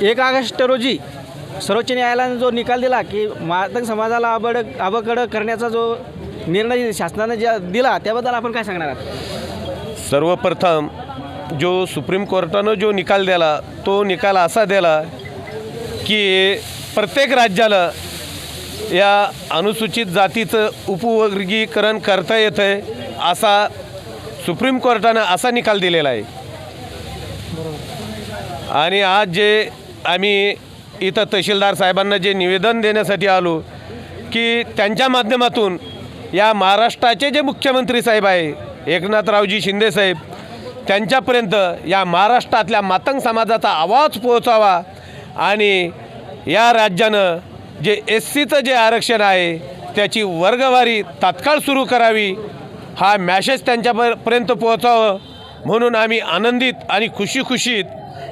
एक ऑगस्ट रोजी सर्वोच्च न्यायालयाने जो निकाल दिला की मातक समाजाला आबड आबकड करण्याचा जो निर्णय शासनाने ज्या दिला त्याबद्दल आपण काय सांगणार आहात? सर्वप्रथम जो सुप्रीम कोर्टानं जो निकाल दिला तो निकाल असा दिला की प्रत्येक राज्याला या अनुसूचित जातीचं उपवर्गीकरण करता येतं आहे असा सुप्रीम कोर्टानं असा निकाल दिलेला आहे. आणि आज जे आम्ही इथं तहसीलदार साहेबांना जे निवेदन देण्यासाठी आलो की त्यांच्या माध्यमातून या महाराष्ट्राचे जे मुख्यमंत्री साहेब आहे एकनाथरावजी शिंदेसाहेब त्यांच्यापर्यंत या महाराष्ट्रातल्या मातंग समाजाचा आवाज पोहोचावा आणि या राज्यानं जे एस सीचं जे आरक्षण आहे त्याची वर्गवारी तात्काळ सुरू करावी हा मॅसेज त्यांच्यापर्यंत पोहोचावं. म्हणून आम्ही आनंदित आणि खुशी खुशीत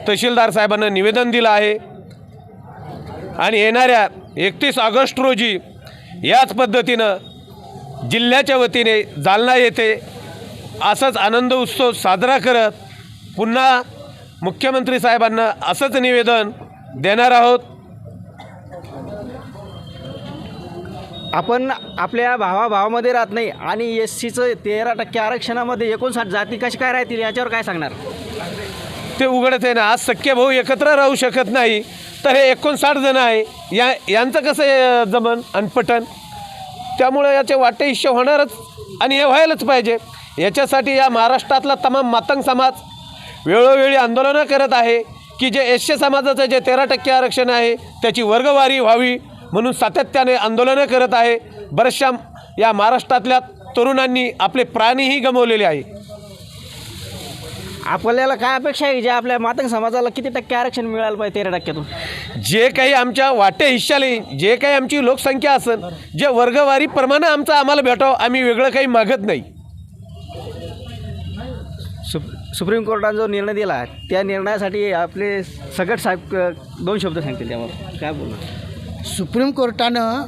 तहसीलदार साहेबांना निवेदन दिलं आहे. आणि येणाऱ्या एकतीस ऑगस्ट रोजी याच पद्धतीनं जिल्ह्याच्या वतीने जालना येथे असंच आनंद उत्सव साजरा करत पुन्हा मुख्यमंत्री साहेबांना असंच निवेदन देणार आहोत. आपण आपल्या भावाभावामध्ये राहत नाही आणि एस सीचं तेरा टक्के आरक्षणामध्ये एकोणसाठ जाती कशा काय राहतील याच्यावर काय सांगणार? ते उघडत आहे ना. आज सख्खे भाऊ एकत्र राहू शकत नाही तर हे एकोणसाठ जण आहे. या यांचं कसं जमन आणि पटन त्यामुळं याचे वाटे हिश्य होणारच आणि हे व्हायलाच पाहिजे. याच्यासाठी या महाराष्ट्रातला तमाम मातंग समाज वेळोवेळी आंदोलनं करत आहे की जे एसशे समाजाचं जे तेरा टक्के आरक्षण आहे त्याची वर्गवारी व्हावी. म्हणून सातत्याने आंदोलनं करत आहे. बऱ्याचशा या महाराष्ट्रातल्या तरुणांनी आपले प्राणही गमावलेले आहे. आपल्याला काय अपेक्षा आहे जे आपल्या मातंग समाजाला किती टक्के आरक्षण मिळालं पाहिजे तेरा टक्क्यातून? जे काही आमच्या वाटे हिश्शाला जे काही आमची लोकसंख्या असेल जे वर्गवारीप्रमाणे आमचं आम्हाला भेटावं आम्ही वेगळं काही मागत नाही. सुप सुप्रीम कोर्टाने जो निर्णय दिला त्या निर्णयासाठी आपले सगट साहेब दोन शब्द सांगतील त्यावर. काय बोलणार? सुप्रीम कोर्टानं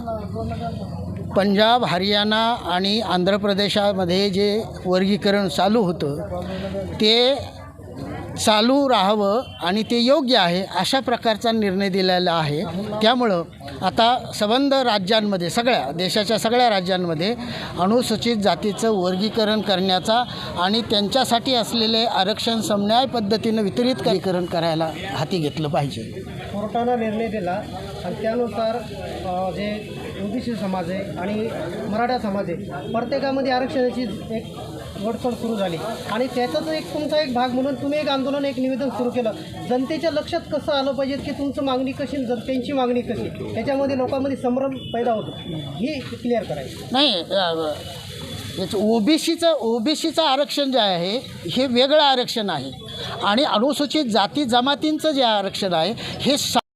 पंजाब हरियाणा आणि आंध्र प्रदेशामध्ये जे वर्गीकरण चालू होतं ते चालू राहावं आणि ते योग्य आहे अशा प्रकारचा निर्णय दिलेला आहे. त्यामुळं आता संबंध राज्यांमध्ये सगळ्या देशाच्या सगळ्या राज्यांमध्ये अनुसूचित जातीचं वर्गीकरण करण्याचा आणि त्यांच्यासाठी असलेले आरक्षण समन्याय पद्धतीनं वितरित वर्गीकरण करायला हाती घेतलं पाहिजे. कोर्टानं निर्णय दिला आणि त्यानुसार जे ओबीसी समाज आहे आणि मराठा समाज आहे. प्रत्येकामध्ये आरक्षणाची एक वडसड सुरू झाली. आणि त्याचाच एक तुमचा एक भाग म्हणून तुम्ही एक आंदोलन एक निवेदन सुरू केलं. जनतेच्या लक्षात कसं आलं पाहिजे की तुमचं मागणी कशी जनतेची मागणी कशी? त्याच्यामध्ये लोकांमध्ये संभ्रम पैदा होतो. ही क्लिअर करायची. नाही याचं ओबीसीचं ओबीसीचं आरक्षण जे आहे हे वेगळं आरक्षण आहे. आणि अनुसूचित जाती जमातींचं जे आरक्षण आहे हे सा